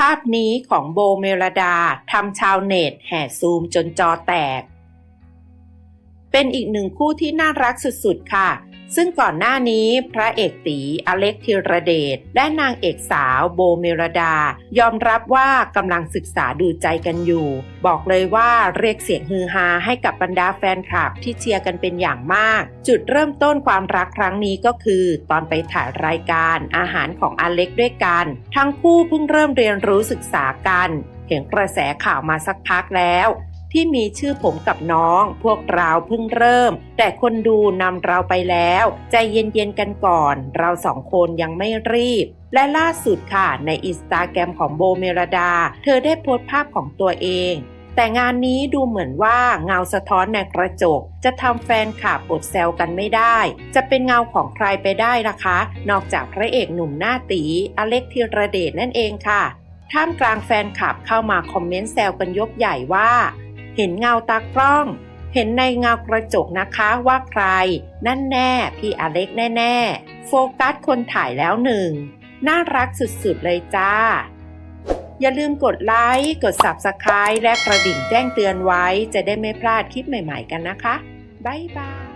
ภาพนี้ของโบเมลดาทำชาวเน็ตแห่ซูมจนจอแตก เป็นอีกหนึ่งคู่ที่น่ารักสุดๆค่ะ ซึ่งก่อนหน้านี้พระเอกตีอเล็กธีรเดชและนางเอกสาวโบเมลดา ยอมรับว่ากำลังศึกษาดูใจกันอยู่ บอกเลยว่าเรียกเสียงฮือฮาให้กับบรรดาแฟนคลับที่เชียร์กันเป็นอย่างมาก จุดเริ่มต้นความรักครั้งนี้ก็คือ ตอนไปถ่ายรายการอาหารของอเล็กด้วยกัน ทั้งคู่เพิ่งเริ่มเรียนรู้ศึกษากันเห็นกระแสข่าวมาสักพักแล้ว ที่มีชื่อผมกับน้อง พวกเราเพิ่งเริ่ม แต่คนดูนำเราไปแล้ว ใจเย็นๆกันก่อน เราสองคนยังไม่รีบ และล่าสุดค่ะ ในอินสตาแกรมของโบเมลดา เธอได้โพสต์ภาพของตัวเอง แต่งานนี้ดูเหมือนว่าเงาสะท้อนในกระจก จะทำแฟนคลับอดแซวกันไม่ได้ จะเป็นเงาของใครไปได้ล่ะคะ นอกจากพระเอกหนุ่มหน้าตีอเล็กธีรเดชนั่นเองค่ะท่ามกลางแฟนคลับเข้ามาคอมเมนต์แซวกันยกใหญ่ว่า เห็นเงาตากล้อง เห็นในเงากระจกนะคะว่าใคร นั่นแน่ พี่อเล็กแน่ ๆ โฟกัสคนถ่ายแล้วหนึ่ง น่ารักสุดๆเลยจ้า อย่าลืมกดไลค์ กด Subscribe และกระดิ่งแจ้งเตือนไว้ จะได้ไม่พลาดคลิปใหม่ๆกันนะคะ บ๊ายบาย